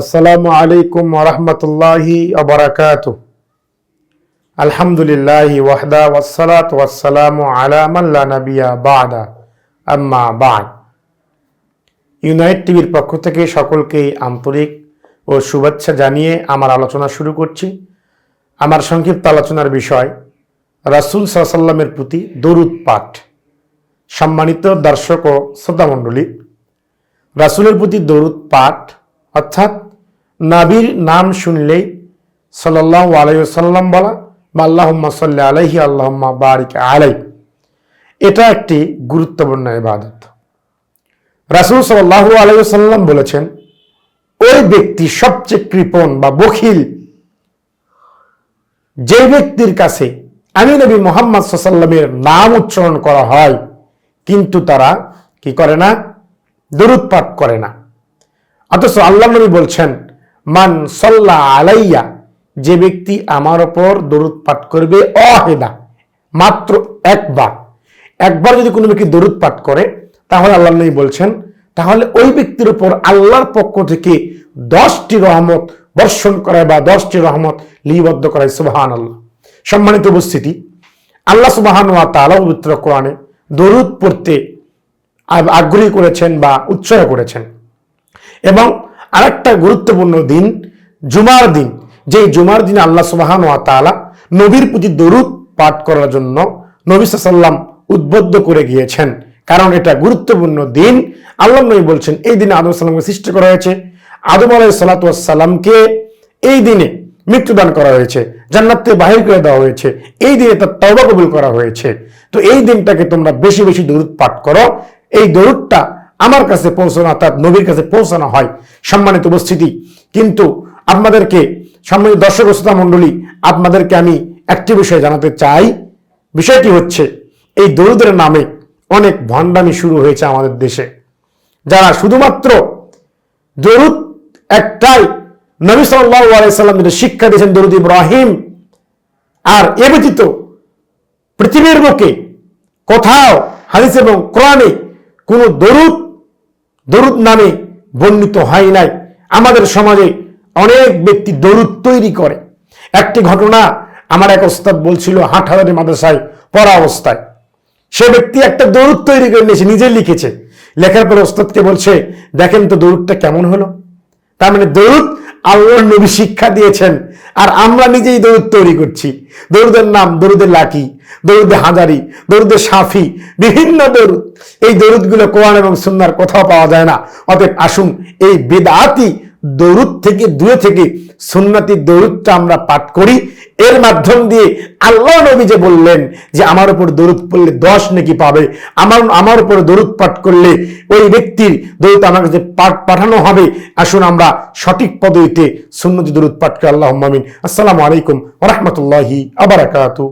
আসসালামু আলাইকুম ওরহমতুল্লাহি আবরাকাত আলহামদুলিল্লাহ ওয়াহদা ওয়াসালাত ওয়াসালামু আলা মাল্লা নাবিয়া বাদা। আম্মা বাদ। ইউনাইট টিভির পক্ষ থেকে সকলকেই আন্তরিক ও শুভেচ্ছা জানিয়ে আমার আলোচনা শুরু করছি। আমার সংক্ষিপ্ত আলোচনার বিষয়, রাসুল সাল্লামের প্রতি দরুদ পাঠ। সম্মানিত দর্শক ও শ্রোতামণ্ডলী, রাসুলের প্রতি দরুদ পাঠ অর্থাৎ নাবির নাম শুনলেই সাল্লাহ আলাইসাল্লাম বলা বা আল্লাহম্মা সাল্লি আলাইহি, আল্লাহম্মা বারিক আলাই এটা একটি গুরুত্বপূর্ণ ইবাদত। রাসুল সাল্লাহ আলাইসাল্লাম বলেছেন, ওই ব্যক্তি সবচেয়ে কৃপণ বা বখিল, যে ব্যক্তির কাছে আমি নবী মোহাম্মদ সাল্লামের নাম উচ্চারণ করা হয়, কিন্তু তারা কি করে না? দরুদ পাঠ করে না। অথচ আল্লাহ নবী বলছেন মান সল্লা আলাইয়া, যে ব্যক্তি আমার ওপর দরুদ পাঠ করবে অহেদা মাত্র একবার। একবার যদি কোনো ব্যক্তি দরুদ পাঠ করে, তাহলে আল্লাহ নবী বলছেন, তাহলে ওই ব্যক্তির উপর আল্লাহর পক্ষ থেকে দশটি রহমত বর্ষণ করায় বা দশটি রহমত লিপিবদ্ধ করায় সুবাহান আল্লাহ সম্মানিত উপস্থিতি, আল্লাহ সুবাহান ওয়া তাআলা পবিত্র কোরআনে দরুদ পড়তে আগ্রহী করেছেন বা উৎসাহ করেছেন। এবং আরেকটা গুরুত্বপূর্ণ দিন জুমার দিন। যে জুমার দিনে আল্লাহ সুবাহান ওয়া তাআলা নবীর প্রতি দরুদ পাঠ করার জন্য নবী সাল্লাম উদ্বুদ্ধ করে গিয়েছেন। কারণ এটা গুরুত্বপূর্ণ দিন। আল্লাহ নবী বলছেন, এই দিনে আদম সাল্লামকে সৃষ্টি করা হয়েছে। আদম আলাই সালাতামকে এই দিনে মৃত্যুদান করা হয়েছে জান্নাত বাহির করে দেওয়া হয়েছে, এই দিনে তার তওবা কবুল করা হয়েছে। তো এই দিনটাকে তোমরা বেশি বেশি দরুদ পাঠ করো। এই দরুদটা আমার কাছে পৌঁছানো, অর্থাৎ নবীর কাছে পৌঁছানো হয় সম্মানিত উপস্থিতি। কিন্তু আপনাদেরকে, সম্মানিত দর্শক শ্রোতা মণ্ডলী, আপনাদেরকে আমি একটি বিষয় জানাতে চাই। বিষয়টি হচ্ছে, এই দরুদের নামে অনেক ভণ্ডামি শুরু হয়েছে আমাদের দেশে। যারা শুধুমাত্র দরুদ একটাই নবী সাল্লাহ আলাইসাল্লাম যেটা শিক্ষা দিয়েছেন দরুদ ইব্রাহিম, আর এ ব্যতীত পৃথিবীর বুকে কোথাও হাদিস এবং কোরআনে কোনো দরুদ দরুদ নামে বর্ণিত হয় নাই। আমাদের সমাজে অনেক ব্যক্তি দরুদ তৈরি করে। একটি ঘটনা আমার এক ওস্তাদ বলছিল হাটহাজারি মাদ্রাসায় পড়া অবস্থায়। সে ব্যক্তি একটা দরুদ তৈরি করে নিয়েছে, নিজে লিখেছে। লেখার পর ওস্তাদকে বলছে, দেখেন তো দরুদটা কেমন হলো? তার মানে দরুদ আল্লাহর নবী শিক্ষা দিয়েছেন। আর আমরা নিজেই দরুদ তৈরি করছি। দরুদের নাম, দরুদের লাকি দরুদে হাজারি, দরুদে সাফি, বিভিন্ন দরুদ। এই দরুদগুলো কোরআন এবং সুন্নার কোথাও পাওয়া যায় না। অতএব আসুন এই বেদাতি দরুদ থেকে দূরে থেকে সুন্নাতি দরুদটা আমরা পাঠ করি। এর মাধ্যম দিয়ে আল্লাহ নবী যে বললেন যে, আমার উপর দরুদ পড়লে দশ নাকি পাবে। আমার আমার উপর দরুদ পাঠ করলে ওই ব্যক্তির দরুদ আমার কাছে পাঠ, পাঠানো হবে। আসুন আমরা সঠিক পদ্ধতিতে সুন্নতি দরুদ পাঠ করে। আল্লাহ মামিন আসসালামু আলাইকুম রহমতুল্লাহি আবরাকাতু